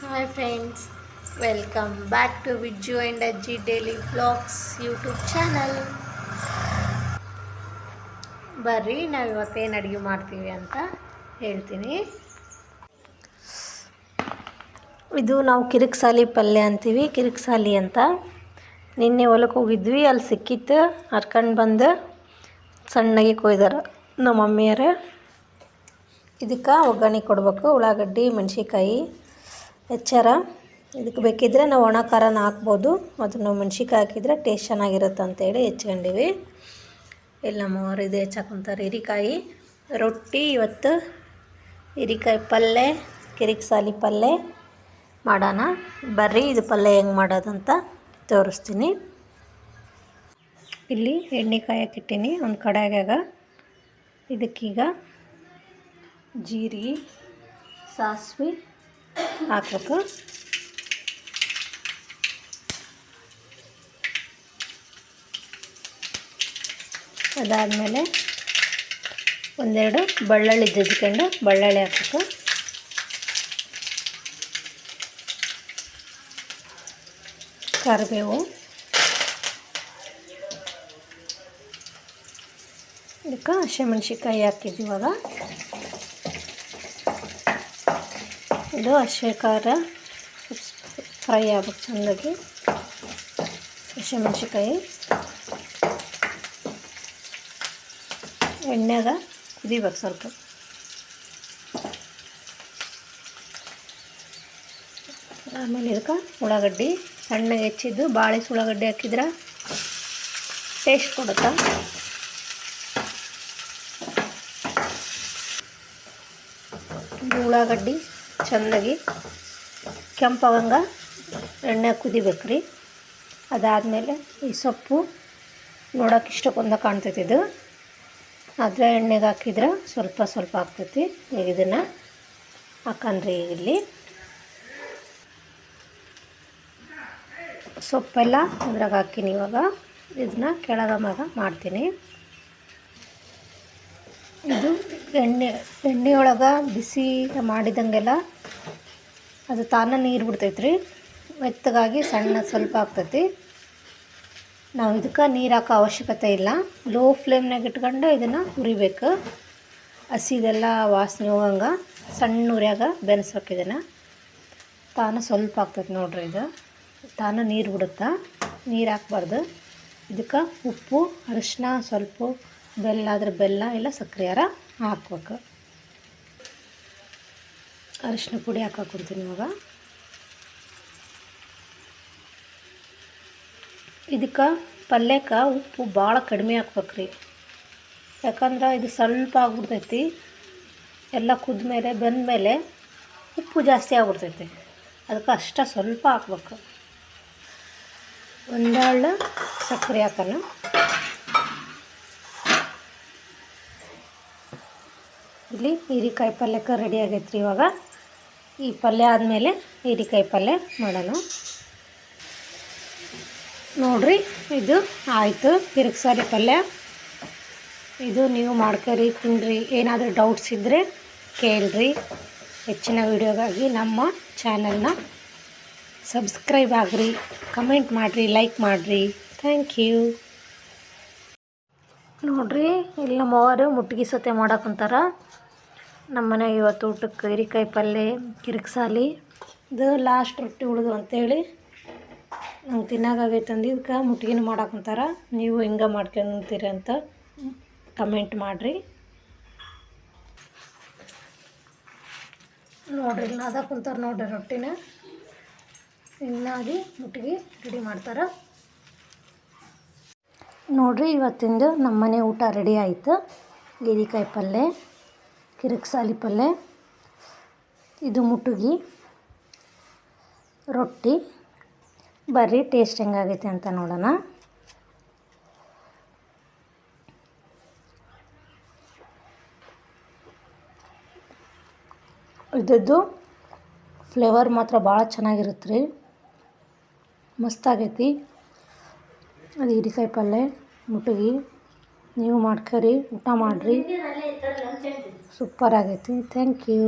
Hi friends welcome back to Vijju and Ajji daily blogs YouTube channel ಬರ್ರಿ, ನಾವು ಇವತ್ತೇನು ಅಡುಗೆ ಮಾಡ್ತೀವಿ ಅಂತ ಹೇಳ್ತೀನಿ. ಇದು ನಾವು ಕಿರಿಕ್ಸಾಲಿ ಪಲ್ಯ ಅಂತೀವಿ, ಕಿರಿಕ್ಸಾಲಿ ಅಂತ. ನಿನ್ನೆ ಹೊಲಕ್ಕೆ ಹೋಗಿದ್ವಿ, ಅಲ್ಲಿ ಸಿಕ್ಕಿತ್ತು, ಹರ್ಕಂಡು ಬಂದು ಸಣ್ಣಗೆ ಕೊಯ್ದಾರ ನಮ್ಮ ಮಮ್ಮಿಯರು ಇದಕ್ಕೆ ಒಗ್ಗರಣೆ ಕೊಡಬೇಕು, ಉಳ್ಳಾಗಡ್ಡಿ ಮೆಣಸಿಕಾಯಿ ಹೆಚ್ಚಾರ ಇದಕ್ಕೆ ಬೇಕಿದ್ದರೆ ನಾವು ಒಣ ಖಾರನ ಹಾಕ್ಬೋದು. ಮತ್ತು ನಾವು ಮೆಣ್ಸಿಕಾಯಿ ಹಾಕಿದರೆ ಟೇಸ್ಟ್ ಚೆನ್ನಾಗಿರುತ್ತೆ ಅಂತೇಳಿ ಹೆಚ್ಕೊಂಡಿವಿ. ಇಲ್ಲಿ ನಮ್ಮವ್ರು ಇದು ಹೆಚ್ಚಾಕೊಂತಾರೆ ಹೀರಿಕಾಯಿ. ರೊಟ್ಟಿ ಇವತ್ತು ಹೀರಿಕಾಯಿ ಪಲ್ಯ ಕಿರಿಕ್ಸಾಲಿ ಪಲ್ಯ ಮಾಡೋಣ. ಬರ್ರಿ, ಇದು ಪಲ್ಯ ಹೆಂಗೆ ಮಾಡೋದಂತ ತೋರಿಸ್ತೀನಿ. ಇಲ್ಲಿ ಎಣ್ಣೆ ಕಾಯಕ್ಕಿಟ್ಟೀನಿ ಒಂದು ಕಡೆಯಾಗ ಇದಕ್ಕೀಗ ಜೀರಿಗೆ ಸಾಸಿವೆ ಹಾಕ್ಬೇಕು. ಅದಾದಮೇಲೆ ಒಂದೆರಡು ಬೆಳ್ಳುಳ್ಳಿ ಜಜ್ಕೊಂಡು ಬೆಳ್ಳುಳ್ಳಿ ಹಾಕ್ಬೇಕು. ಕರಿಬೇವು. ಇದಕ್ಕೆ ಹಸಿಮೆಣ್ಸಿಕಾಯಿ ಹಾಕಿದ್ದೀವಾಗ ಇದು ಹಸಿವೆ ಖಾರ ಫ್ರೈ ಆಗ್ಬೇಕು ಚೆಂದಾಗಿ. ಹಸಿಮೆಣ್ಸಿಕಾಯಿ ಎಣ್ಣೆಗ ಕುದಿಬೇಕು ಸ್ವಲ್ಪ. ಆಮೇಲೆ ಇದಕ್ಕೆ ಉಳ್ಳಾಗಡ್ಡಿ. ಸಣ್ಣಗೆ ಹೆಚ್ಚಿದ್ದು ಬಾಳೆ ಉಳ್ಳಾಗಡ್ಡಿ ಹಾಕಿದ್ರೆ ಟೇಸ್ಟ್ ಕೊಡುತ್ತಾ? ಉಳ್ಳಾಗಡ್ಡಿ. ಚೆಂದಾಗಿ ಕೆಂಪಾಗಂಗ ಎಣ್ಣೆ ಕುದಿಬೇಕು ರೀ ಅದಾದಮೇಲೆ ಈ ಸೊಪ್ಪು ನೋಡೋಕೆ ಇಷ್ಟಕ್ಕೊಂದ ಕಾಣ್ತೈತಿ ಇದು. ಆದರೆ ಎಣ್ಣೆಗೆ ಹಾಕಿದ್ರೆ ಸ್ವಲ್ಪ ಸ್ವಲ್ಪ ಆಗ್ತೈತಿ. ಈಗ ಇದನ್ನು ಹಾಕನ್ರಿ ಇಲ್ಲಿ. ಸೊಪ್ಪೆಲ್ಲ ಅದ್ರಾಗ ಹಾಕಿನಿ ಇವಾಗ. ಇದನ್ನ ಕೆಳಗ ಮಾಡ್ತೀನಿ. ಇದು ಎಣ್ಣೆ, ಎಣ್ಣೆಯೊಳಗೆ ಬಿಸಿ ಮಾಡಿದಂಗೆಲ್ಲ ಅದು ತಾನೇ ನೀರು ಬಿಡ್ತೈತೆ ರೀ ಮೆತ್ತಗಾಗಿ ಸಣ್ಣ ಸ್ವಲ್ಪ ಆಗ್ತೈತಿ. ನಾವು ಇದಕ್ಕೆ ನೀರು ಹಾಕೋ ಅವಶ್ಯಕತೆ ಇಲ್ಲ. ಲೋ ಫ್ಲೇಮ್ನಾಗ ಇಟ್ಕೊಂಡು ಇದನ್ನು ಹುರಿಬೇಕು. ಹಸಿದೆಲ್ಲ ವಾಸನೆ ಹೋಗಂಗೆ ಸಣ್ಣ ಉರಿಯಾಗ ಬೆನೆಸ್ಬೇಕು ಇದನ್ನು. ತಾನು ಸ್ವಲ್ಪ ಆಗ್ತೈತೆ ನೋಡ್ರಿ ಇದು. ತಾನು ನೀರು ಬಿಡುತ್ತಾ? ನೀರು ಹಾಕ್ಬಾರ್ದು. ಇದಕ್ಕೆ ಉಪ್ಪು, ಅರಿಶಿನ, ಸ್ವಲ್ಪ ಬೆಲ್ಲ ಆದರೆ ಬೆಲ್ಲ ಇಲ್ಲ ಸಕ್ಕರೆಯಾರ ಹಾಕ್ಬೇಕು. ಅರಿಶಿನ ಪುಡಿ ಹಾಕೊಡ್ತೀನಿ ಇವಾಗ. ಇದಕ್ಕೆ ಪಲ್ಯಕ್ಕೆ ಉಪ್ಪು ಭಾಳ ಕಡಿಮೆ ಹಾಕ್ಬೇಕ್ರಿ. ಯಾಕಂದ್ರೆ ಇದು ಸ್ವಲ್ಪ ಆಗ್ಬಿಡ್ತೈತಿ. ಎಲ್ಲ ಕುದ್ಮೇಲೆ, ಬೆಂದಮೇಲೆ ಉಪ್ಪು ಜಾಸ್ತಿ ಆಗ್ಬಿಡ್ತೈತಿ. ಅದಕ್ಕೆ ಅಷ್ಟ ಸ್ವಲ್ಪ ಹಾಕ್ಬೇಕು. ಒಂದೆರಡು ಸಕ್ಕರೆ ಹಾಕೋಣ ಇಲ್ಲಿ ಹೀರಿಕಾಯಿ ಪಲ್ಯಕ್ಕೆ ರೆಡಿ ಆಗೈತೆ ರೀ ಇವಾಗ. ಈ ಪಲ್ಯ ಆದಮೇಲೆ ಹೀರಿಕಾಯಿ ಪಲ್ಯ ಮಾಡೋಣ. ನೋಡಿರಿ, ಇದು ಆಯಿತು. ಕಿರಿಕ್ಸಾರಿ ಪಲ್ಯ. ಇದು ನೀವು ಮಾಡ್ಕೊರಿ ತಿನ್ನಿರಿ ಏನಾದರೂ ಡೌಟ್ಸ್ ಇದ್ದರೆ ಕೇಳ್ರಿ. ಹೆಚ್ಚಿನ ವೀಡಿಯೋಗಾಗಿ ನಮ್ಮ ಚಾನಲ್ನ ಸಬ್ಸ್ಕ್ರೈಬ್ ಆಗಿರಿ. ಕಮೆಂಟ್ ಮಾಡಿರಿ ಲೈಕ್ ಮಾಡಿರಿ. ಥ್ಯಾಂಕ್ ಯು ನೋಡಿರಿ, ಇಲ್ಲಿ ನಮ್ಮವರು ಮುಟ್ಗಿ ಸತೆ ಮಾಡಕ್ಕಂತಾರ ನಮ್ಮ ಮನೆಯಾಗ ಇವತ್ತು ಊಟಕ್ಕೆ ಹೀರಿಕಾಯಿ ಪಲ್ಯ ಕಿರಿಕ್ಸಾಲಿ. ಇದು ಲಾಸ್ಟ್ ರೊಟ್ಟಿ ಉಳಿದು ಅಂತೇಳಿ ನಂಗೆ ತಿನ್ನಾಗೈತೆ ಅಂದು ಇದಕ್ಕೆ ಮುಟ್ಟಿಗೆನೂ ಮಾಡಕ್ಕಂತಾರ ನೀವು ಹಿಂಗೆ ಮಾಡ್ಕೊಂತೀರಿ ಅಂತ ಕಮೆಂಟ್ ಮಾಡಿರಿ. ನೋಡ್ರಿ ಇಲ್ಲಿ ಕುಂತಾರೆ ನೋಡ್ರಿ ರೊಟ್ಟಿನ. ಇನ್ನಾಗಿ ಮುಟ್ಗಿ ರೆಡಿ ಮಾಡ್ತಾರೆ. ನೋಡ್ರಿ, ಇವತ್ತಿಂದು ನಮ್ಮ ಮನೆ ಊಟ ರೆಡಿ ಆಯಿತು. ಹೀರಿಕಾಯಿ ಪಲ್ಯ ಕಿರಿಕ್ಸಾಲಿ ಪಲ್ಯ ಇದು ಮುಟುಗಿ, ರೊಟ್ಟಿ. ಬರ್ರಿ, ಟೇಸ್ಟ್ ಹೆಂಗಾಗೈತೆ ಅಂತ ನೋಡೋಣ. ಇದ್ದದ್ದು ಫ್ಲೇವರ್ ಮಾತ್ರ ಭಾಳ ಚೆನ್ನಾಗಿರುತ್ತೆ ರೀ. ಮಸ್ತಾಗೈತಿ ಅದು ಹಿರಿಕಾಯಿ ಪಲ್ಯ ಮುಟ್ಗಿ. ನೀವು ಮಾಡ್ಕೊರಿ ಊಟ ಮಾಡಿರಿ. ಸೂಪರ್ ಆಗೈತಿ. Thank you